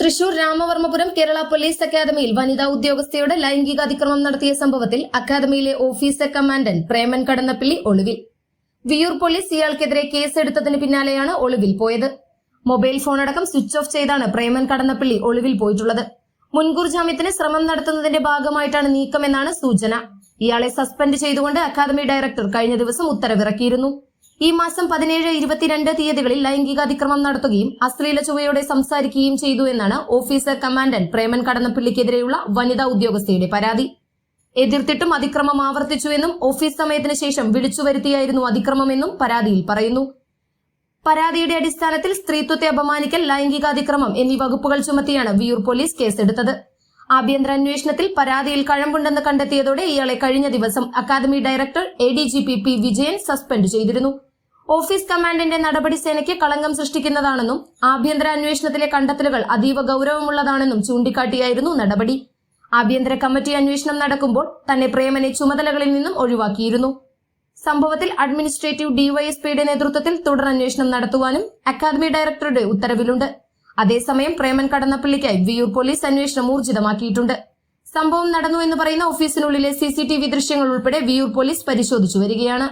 Thrissur Ramavarmapuram Kerala police അക്കാദമിയിൽ വനിതാ ഉദ്യോഗസ്ഥയുടെ ലൈംഗിക അതിക്രമം നടത്തിയ സംഭവത്തിൽ അക്കാദമിയിലെ ഓഫീസർ കമാൻഡന്റ് പ്രേമൻ കടന്നപ്പള്ളി ഒളിവിൽ. വിയൂർ പോലീസ് ഇയാൾക്കെതിരെ കേസെടുത്തതിന് പിന്നാലെയാണ് ഒളിവിൽ പോയത്. മൊബൈൽ ഫോൺ അടക്കം സ്വിച്ച് ഓഫ് ചെയ്താണ് പ്രേമൻ കടന്നപ്പള്ളി ഒളിവിൽ പോയിട്ടുള്ളത്. മുൻകൂർ ജാമ്യത്തിന് ശ്രമം നടത്തുന്നതിന്റെ ഭാഗമായിട്ടാണ് നീക്കമെന്നാണ് സൂചന. ഇയാളെ സസ്പെൻഡ് ചെയ്തുകൊണ്ട് അക്കാദമി ഡയറക്ടർ കഴിഞ്ഞ ദിവസം ഉത്തരവിറക്കിയിരുന്നു. ഈ മാസം പതിനേഴ് ഇരുപത്തിരണ്ട് തീയതികളിൽ ലൈംഗിക അതിക്രമം നടത്തുകയും അശ്ലീല ചുവയോടെ സംസാരിക്കുകയും ചെയ്തു എന്നാണ് ഓഫീസർ കമാൻഡന്റ് പ്രേമൻ കടന്നപ്പള്ളിക്കെതിരെയുള്ള വനിതാ ഉദ്യോഗസ്ഥയുടെ പരാതി. എതിർത്തിട്ടും അതിക്രമം ആവർത്തിച്ചുവെന്നും ഓഫീസ് സമയത്തിന് ശേഷം വിളിച്ചു വരുത്തിയായിരുന്നു അതിക്രമമെന്നും പരാതിയിൽ പറയുന്നു. പരാതിയുടെ അടിസ്ഥാനത്തിൽ സ്ത്രീത്വത്തെ അപമാനിക്കൽ ലൈംഗിക അതിക്രമം എന്നീ വകുപ്പുകൾ ചുമത്തിയാണ് വിയൂർ പോലീസ് കേസെടുത്തത്. ആഭ്യന്തര അന്വേഷണത്തിൽ പരാതിയിൽ കഴമ്പുണ്ടെന്ന് കണ്ടെത്തിയതോടെ ഇയാളെ കഴിഞ്ഞ ദിവസം academy director A D G P P Vijayan suspend ചെയ്തിരുന്നു. ഓഫീസ് കമാൻഡിന്റെ നടപടി സേനയ്ക്ക് കളങ്കം സൃഷ്ടിക്കുന്നതാണെന്നും ആഭ്യന്തര അന്വേഷണത്തിലെ കണ്ടെത്തലുകൾ അതീവ ഗൌരവമുള്ളതാണെന്നും ചൂണ്ടിക്കാട്ടിയായിരുന്നു നടപടി. ആഭ്യന്തര കമ്മിറ്റി അന്വേഷണം നടക്കുമ്പോൾ തന്നെ പ്രേമനെ ചുമതലകളിൽ നിന്നും ഒഴിവാക്കിയിരുന്നു. സംഭവത്തിൽ അഡ്മിനിസ്ട്രേറ്റീവ് ഡിവൈഎസ്പിയുടെ നേതൃത്വത്തിൽ തുടരന്വേഷണം നടത്തുവാനും അക്കാദമി ഡയറക്ടറുടെ ഉത്തരവിലുണ്ട്. അതേസമയം പ്രേമൻ കടന്നപ്പള്ളിക്കായി വിയൂർ പോലീസ് അന്വേഷണം ഊർജിതമാക്കിയിട്ടുണ്ട്. സംഭവം നടന്നു എന്ന് പറയുന്ന ഓഫീസിനുള്ളിലെ സിസിടിവി ദൃശ്യങ്ങൾ ഉൾപ്പെടെ വിയൂർ പോലീസ് പരിശോധിച്ചു വരികയാണ്.